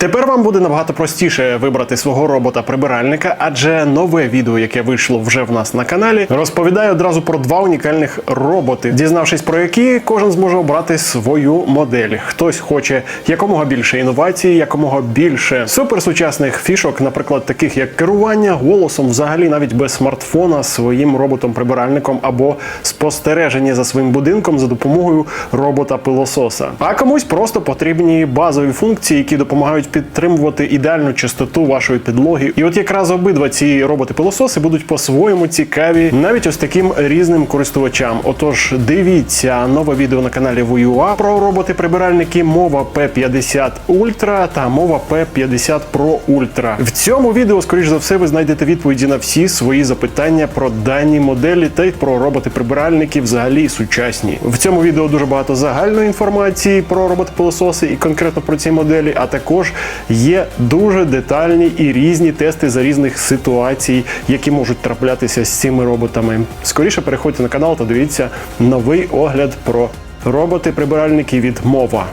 Тепер вам буде набагато простіше вибрати свого робота-прибиральника, адже нове відео, яке вийшло вже в нас на каналі, розповідає одразу про два унікальних роботи, дізнавшись про які кожен зможе обрати свою модель. Хтось хоче якомога більше інновацій, якомога більше суперсучасних фішок, наприклад, таких як керування голосом, взагалі навіть без смартфона своїм роботом-прибиральником або спостереження за своїм будинком за допомогою робота-пилососа. А комусь просто потрібні базові функції, які допомагають підтримувати ідеальну чистоту вашої підлоги. І от якраз обидва ці роботи-пилососи будуть по-своєму цікаві навіть ось таким різним користувачам. Отож, дивіться нове відео на каналі VUA про роботи-прибиральники Mova P50 Ultra та Mova P50 Pro Ultra. В цьому відео, скоріш за все, ви знайдете відповіді на всі свої запитання про дані моделі та й про роботи-прибиральники взагалі сучасні. В цьому відео дуже багато загальної інформації про роботи-пилососи і конкретно про ці моделі, а також є дуже детальні і різні тести за різних ситуацій, які можуть траплятися з цими роботами. Скоріше переходьте на канал та дивіться новий огляд про роботи-прибиральники від Mova.